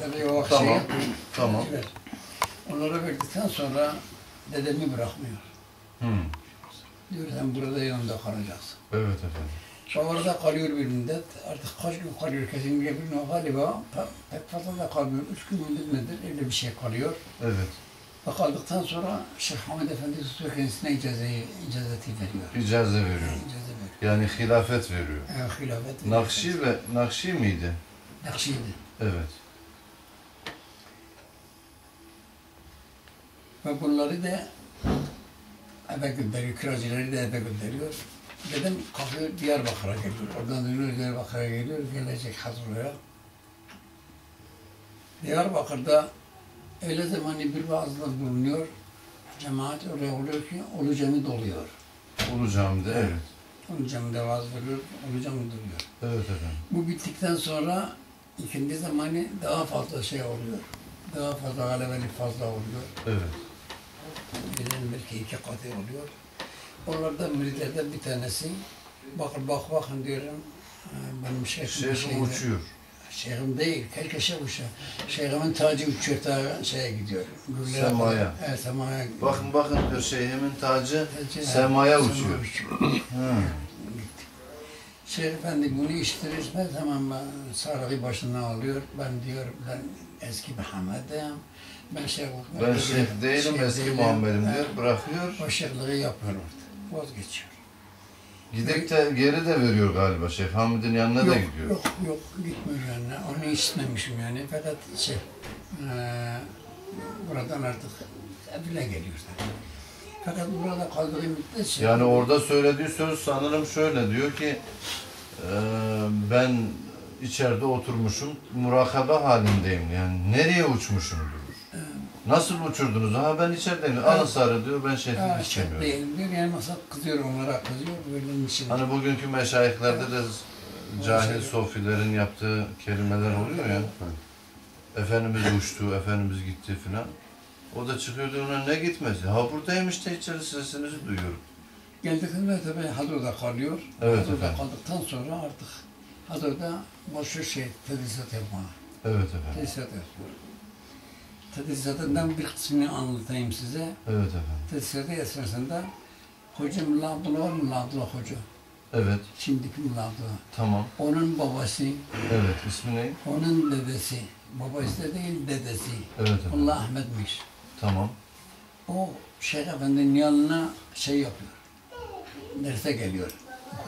Tabii o Tamam, tamam. ver. Onları verdikten sonra dedemi bırakmıyor. Hmm. Diyor sen burada yanımda kalacaksın. Evet efendim. Orada kalıyor bir müddet. Artık kaç gün kalıyor kesinlikle bilmiyorum galiba. pe- Pek fazla da kalmıyor. Üç gün müddet nedir? Öyle bir şey kalıyor. Evet. Ve kaldıktan sonra Şeyh Hamid Efendi tutuyor kendisine icazeyi, icazeti veriyor. İcaze veriyor. İcaze veriyor. Yani hilafet veriyor. Yani hilafet veriyor. Nakşi ve Nakşi miydi? Nakşiydi. Evet. Ve bunları da eve gönderiyor, kiracıları da eve gönderiyor. Dedim kalkıyor Diyarbakır'a geliyor. Oradan dönüyor Diyarbakır'a geliyor, gelecek Hazırlı'ya. Diyarbakır'da öyle zamanı bir vaazda bulunuyor. Cemaat oraya oluyor ki Ulu Cami doluyor. Ulu Cami'de evet. Ulu Cami'de vaaz veriyor, Ulu Cami doluyor. Evet efendim. Bu bittikten sonra ikinci zamanı daha fazla şey oluyor. Daha fazla galebelik fazla oluyor. Evet. Birinin belki iki katı oluyor. Onlardan müritlerden bir tanesi bakın bak bakın diyorum e, benim şeyhim Şeyhim uçuyor. Şeyhim değil, keşke şey uçuyor. Şeyhimin tacı uçuyor ta şeye gidiyor. Gürlere Semaya. kadar. Evet, semaya gidiyor. Bakın bakın diyor şeyhimin tacı semaya uçuyor. Hı. Şeyh Efendi bunu zaman ben sarığı başına alıyor. Ben diyor ben eski Muhammed'im. Ben şeyh Ben şeyh değilim Şeyh eski değilim. Muhammed'im Ha, diyor. Bırakıyor. O şeyhliği yapıyor orada. Vazgeçiyor. Gidip de geri de veriyor galiba Şeyh Hamid'in yanına da yok, gidiyor. Yok yok gitmiyor yani. Onu istememişim yani. Fakat şey eee buradan artık evine geliyor zaten. Fakat burada kaldığı müddetçe Yani orada söylediği söz sanırım şöyle diyor ki eee, ben içeride oturmuşum murakabe halindeyim yani nereye uçmuşum diyor. Nasıl uçurdunuz? Ha ben içerideyim. Alın sarı diyor ben Ha, şeyhimi şey istemiyorum. değil diyor. Yani mesela kızıyor onlara kızıyor. Böyle için. Hani bugünkü meşayihlerde de cahil sofilerin yaptığı kelimeler oluyor ya. Efendimiz uçtu, Efendimiz gitti filan. O da çıkıyordu ona ne gitmesi? Ha buradayım işte içeri sesinizi duyuyorum. Geldiklerinde tabii Hadro'da kalıyor. Evet Hadro'da efendim. kaldıktan sonra artık Hadro'da boşu şey tedrisat yapmaya. Evet efendim. Tedrisat yapıyor. Tedrisatından bir kısmını anlatayım size. Evet efendim. Tedrisatı esnasında Hoca Mullah Abdullah var Mullah Abdullah Hoca. Evet, Şimdiki Mullah Abdullah. tamam. Onun babası, Evet, ismi ne? onun dedesi. Babası da değil dedesi. Evet efendim. Allah Ahmet'miş. Tamam. O Şeyh Efendi'nin yanına şey yapıyor. Derse geliyor.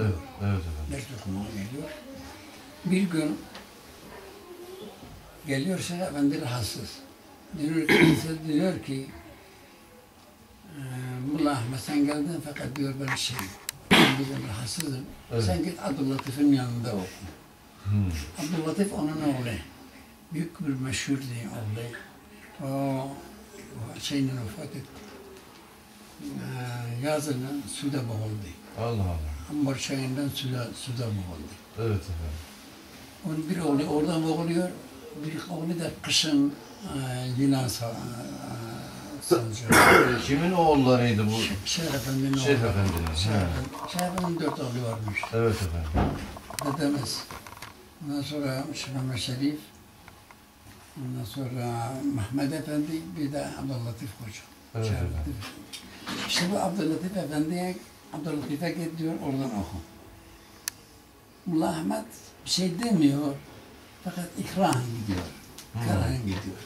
Evet, evet efendim. Ders okumaya geliyor. Bir gün geliyor Şeyh Efendi rahatsız. Diyor ki, diyor ki "Eee, Mullah Ahmet sen geldin fakat diyor ben şey ben bugün rahatsızım. Evet. Sen git Abdüllatif'in yanında oku. Hmm. Abdüllatif onun oğlu. Büyük bir meşhur diye oğlu. O şeyle vefat etti. Eee, yazının suda boğuldu. Allah Allah. Ambar çayından suda, suda boğuldu. Evet efendim. Onun bir oğlu oradan boğuluyor, bir oğlu da kışın e, yılan sa, e, sancıyor. Kimin oğullarıydı bu? Şeyh Efendi'nin Şeyh. Efendi'nin, Şeyh Efendi'nin dört oğlu varmış. Evet efendim. Dedemiz. Ondan sonra Mehmet Şerif. Ondan sonra Mehmet Efendi, bir de Abdüllatif Hoca. Evet. İşte bu Abdüllatif Efendi'ye, Abdüllatif'e git diyor, oradan oku. Mullah Ahmet bir şey demiyor. Fakat ikrahen gidiyor. Hmm. Karahan gidiyor.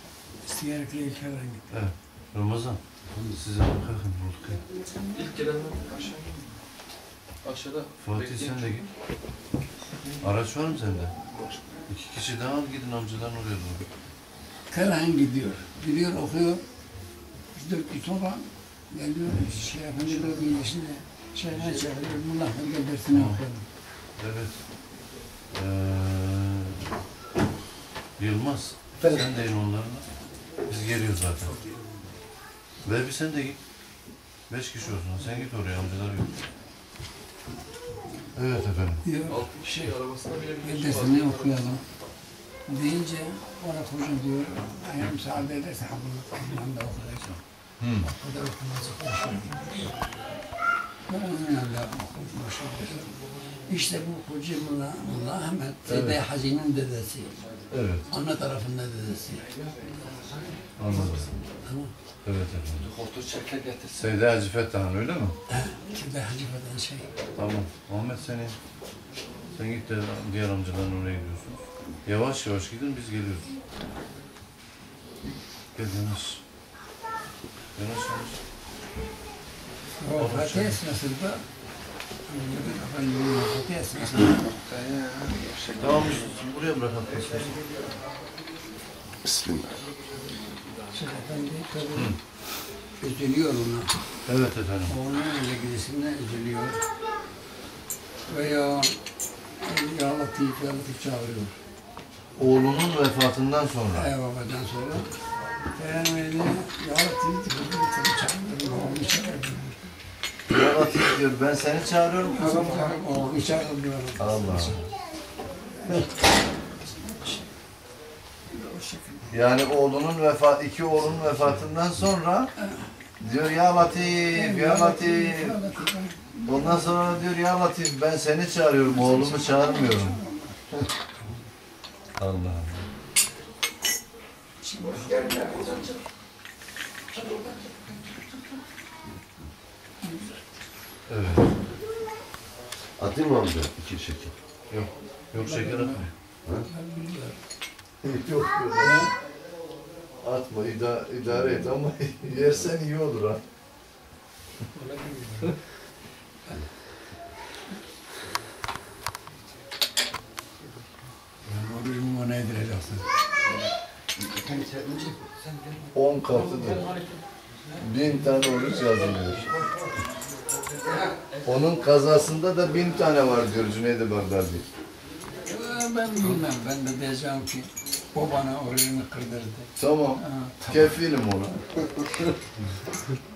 İsteyerek değil, karahan gidiyor. Evet. Ramazan. Size bakın. bakın. İlk gelenler aşağı Aşağıda. Fatih sen de git. Araç var mı sende? İki kişi daha al gidin amcaların oraya doğru. Karahan gidiyor. Gidiyor, okuyor. Dört gün sonra geliyor, şey Efendi de bir yaşında. Şeyhine çağırıyor, Mullah Ahmet gel dersini. Evet. Ee, Yılmaz. Sen de in onlarla. Biz geliyoruz zaten. Ve bir sen de git. Beş kişi olsun. Sen git oraya amcalar yok. Evet efendim. Altı kişi arabasına gel binebilir. dersini okuyalım. Deyince ona hoca diyor, eğer müsaade ederse Abdülhamid'in yanında okuyacağım. Hmm. O kadar okuması konuşuyor. Ben onun yanında okumuş oluyorum. İşte bu Hoca Mullah, Mullah Ahmet, Seyde Evet. Hazi'nin dedesi. Evet, Anne tarafında dedesi. anladım. Tamam. Evet efendim. Koltuğu çeker getirsin. Seyde Hacı Fettah'ın öyle mi? He, kimde Hacı Feden şey. Tamam. Ahmet seni. Sen git de diğer amcaların oraya gidiyorsunuz. Yavaş yavaş gidin biz geliyoruz. Gel. O Fatih esnasında Efendimiz'in Fatih esnasında Tamam buraya bırakalım. Bismillah. Üzülüyor ona. Evet efendim. Oğlunun ilgisine üzülüyor. Veya ya Latif, ya Latif çağırıyor. Oğlunun vefatından sonra. Ev babadan sonra. Beğenmedi. Ya Latif, Latif çağırıyor. Oğlunu çağırıyor. Ya Latif diyor ben seni çağırıyorum. Çağırıyor, oğlunu çağırıyor. Allah. Yani oğlunun vefat, iki oğlunun vefatından sonra diyor ya Latif. Ya Latif. Ondan sonra diyor ya Latif ben seni çağırıyorum, oğlumu çağırmıyorum. Allah. Evet. Atayım mı amca? İki şeker. Yok. Yok şeker atma. Bilmiyorum. Yok yok. Atma ida idare et ama yersen iyi olur ha. Orucumu ona yedireceksin. 10 katıdır. Bin tane oruç yazılıyor. Onun kazasında da bin tane var diyor Cüneyt-i Bağdadi. Ee, Ben bilmem. Ben de diyeceğim ki o bana orucumu kırdırdı. Tamam. Ha, tamam. Kefilim ona.